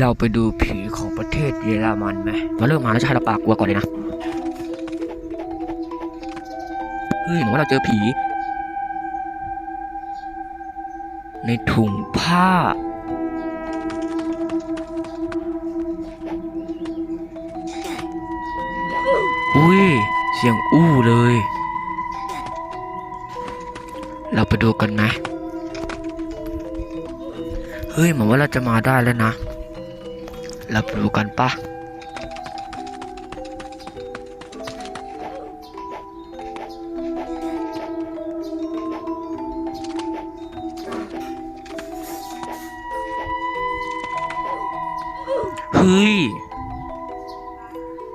เราไปดูผีของประเทศเยอรมันไหมมาเริ่มมาแล้วจะให้เราปากกลัวก่อนเลยนะ เฮ้ยเหมือนว่าเราเจอผี ในถุงผ้า อุ้ย เสียงอู้เลย เราไปดูกันไหมเฮ้ยเหมือนว่าเราจะมาได้แล้วนะ เราไปดูกันปะเฮ้ย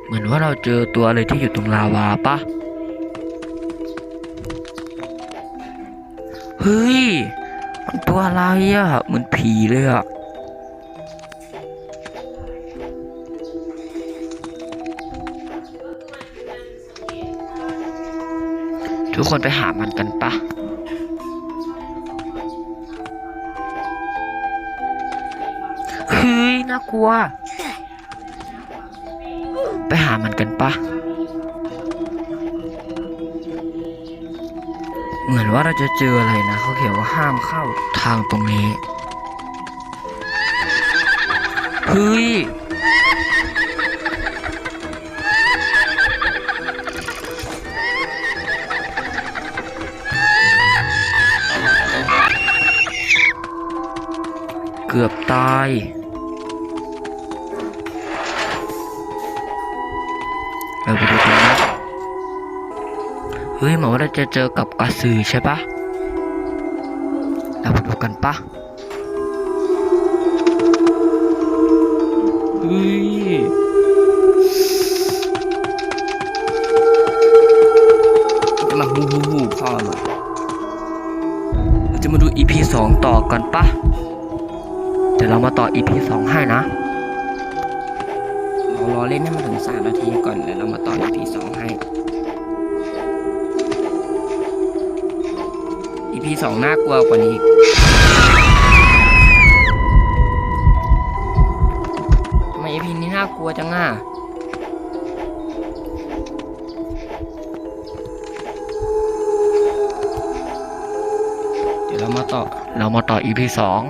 เหมือนว่าเราเจอตัวอะไรที่อยู่ตรงลาวาปะเฮ้ย มันตัวอะไรอะเหมือนผีเลยอะ ทุกคนไปหามันกันปะเฮ้ยน่ากลัว ไปหามันกันปะเหมือนว่าเราจะเจออะไรนะเขาเขียนว่าห้ามเข้าทางตรงนี้เฮ้ย เกือบตาย เราไปดูกันนะเฮ้ยหมอว่าเราจะเจอกับกระสือใช่ปะเราไปดูกันปะเฮ้ยจะมาฮูฮูฮูพ่อมาเราจะมาดู EP สองต่อกันปะ เดี๋ยวเรามาต่อ EP สองให้นะเรารอเล่นให้มันถึงสามนาทีก่อนแล้วเรามาต่อ EP สองให้ EP สองน่ากลัวกว่านี้อีกทำไม EP นี้น่ากลัวจังอะเดี๋ยวเรามาต่อ เรามาต่อ EP สอง